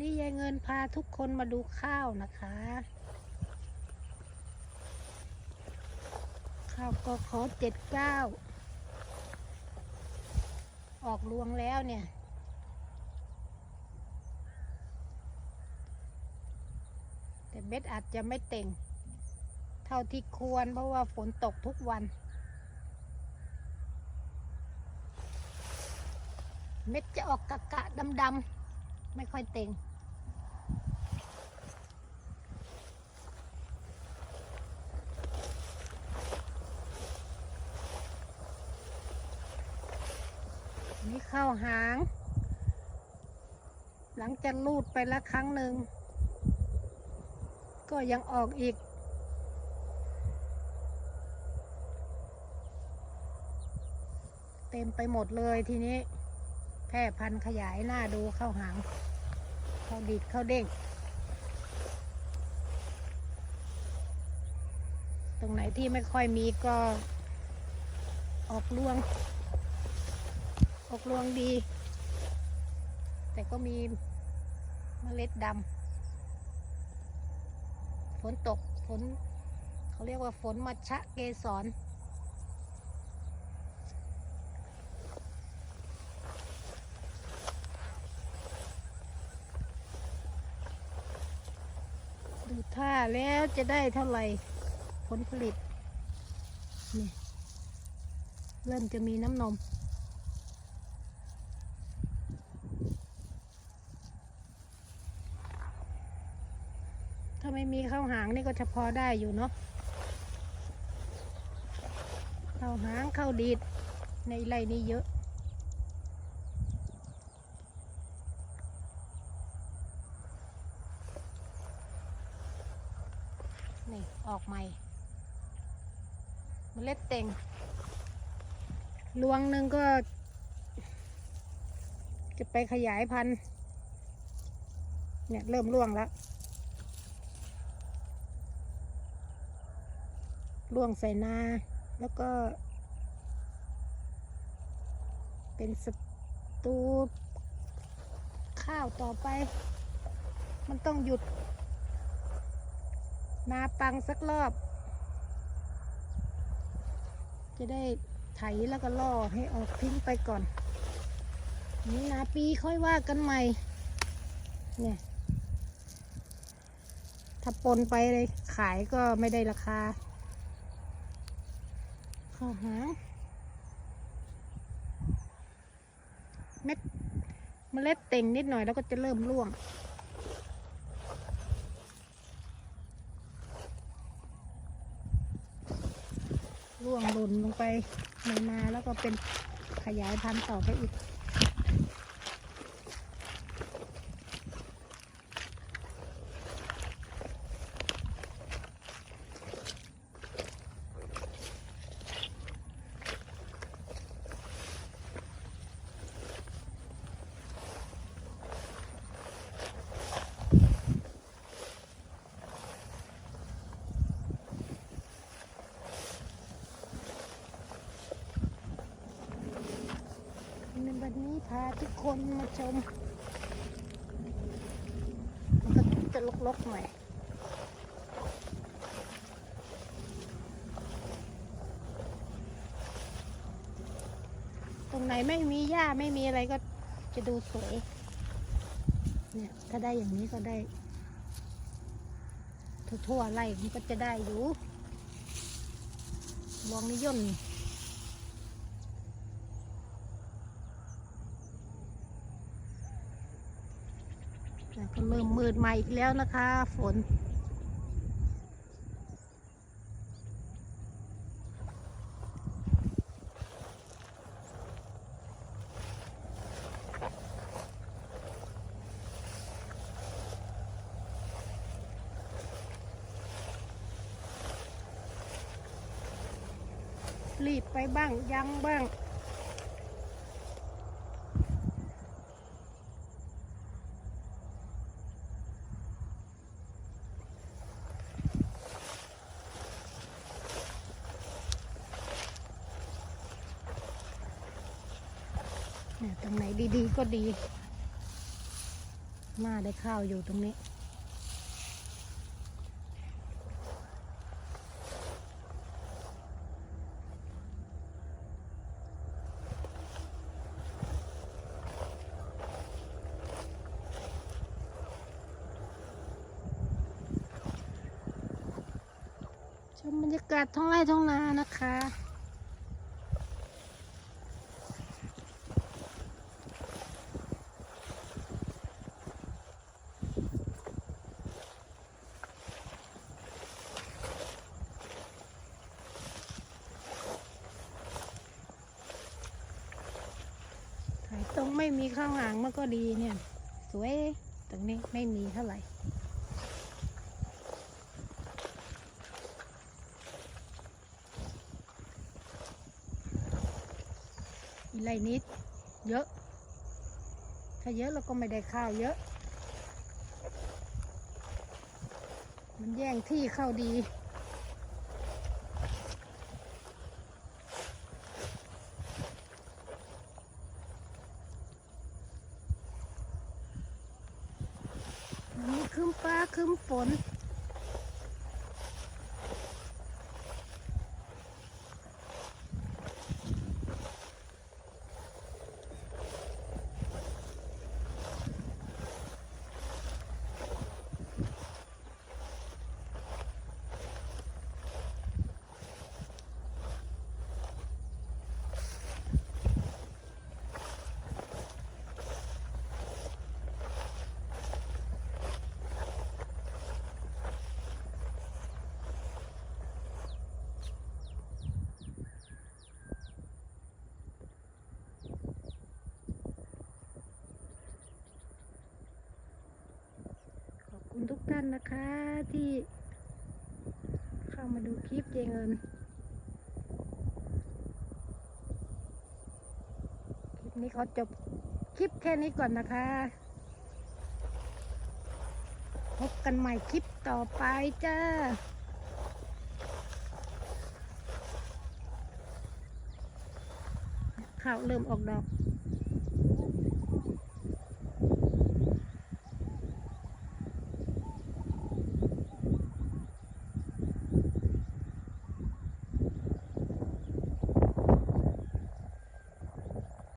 นี้ยายเงินพาทุกคนมาดูข้าวนะคะ ข้าวก็ขอเจ็ดเก้าออกรวงแล้วเนี่ย แต่เบ็ดอาจจะไม่เต่ง เท่าที่ควรเพราะว่าฝนตกทุกวัน เม็ดจะออกกะกะดำดำๆไม่ค่อยเต่ง นี่เข้าหาง หลังจากลูดไปละครั้งหนึ่ง ก็ยังออกอีก เต็มไปหมดเลยทีนี้ แพร่พันธุ์ขยายหน้าดูเข้าหาง เข้าดิดเข้าเด้งตรงไหนที่ไม่ค่อยมีก็ออกรวง ออกรวงดี แต่ก็มีเมล็ดดำฝนตกฝนเขาเรียกว่าฝนมัชชะเกสรดูท่าแล้วจะได้เท่าไหร่ผลผลิตนี่เริ่มจะมีน้ำนมาไม่มีข้าวหางนี่ก็จะพอได้อยู่เนาะข้าวหางข้าวดีดในไร่นี้เยอะ นี่ ออกใหม่เมล็ดเต็งรวงหนึ่งก็ จะไปขยายพันธุ์เนี่ยเริ่มร่วงแล้ว ร่วงใส่นาแล้วก็ เป็นสตูข้าวต่อไป มันต้องหยุด นาปังสักรอบ จะได้ไถแล้วก็ล่อให้ออกทิ้งไปก่อน นี่นาปีค่อยว่ากันใหม่ เนี่ย ถ้าปนไปเลยขายก็ไม่ได้ราคา ข้าหาเม็ดเมล็ดเต่งนิดหน่อยแล้วก็จะเริ่มร่วง ร่วงหล่นลงไปในนาแล้วก็เป็นขยายพันธุ์ต่อไปอีก ทุกคนมาชม มันก็จะลกๆหน่อยตรงไหนไม่มีหญ้าไม่มีอะไรก็จะดูสวย เนี่ยถ้าได้อย่างนี้ก็ได้ ทั่วๆไร่มันก็จะได้อยู่ ลองนิยมนี่ แต่ก็ เริ่มมืดมาอีกแล้วนะคะ ฝน รีบไปบ้างยังบ้าง รงไหนดีๆก็ดีหน้าได้ข้าวอยู่ตรงนี้ ชมบรรยากาศท้องไร่ท้องนานะคะ ถ่ายตรง ไม่มีข้าวหางมันก็ดีเนี่ย สวยตรงนี้ไม่มีเท่าไหร่อีไรนิด เยอะ ถ้าเยอะเราก็ไม่ได้ข้าวเยอะ มันแย่งที่เข้าดี อันนี้คื ม ท่านนะคะที่เข้ามาดูคลิปเจเงิน คลิปนี้ขอจบคลิปแค่นี้ก่อนนะคะ พบกันใหม่คลิปต่อไปจ้าข้าวเริ่มออกดอก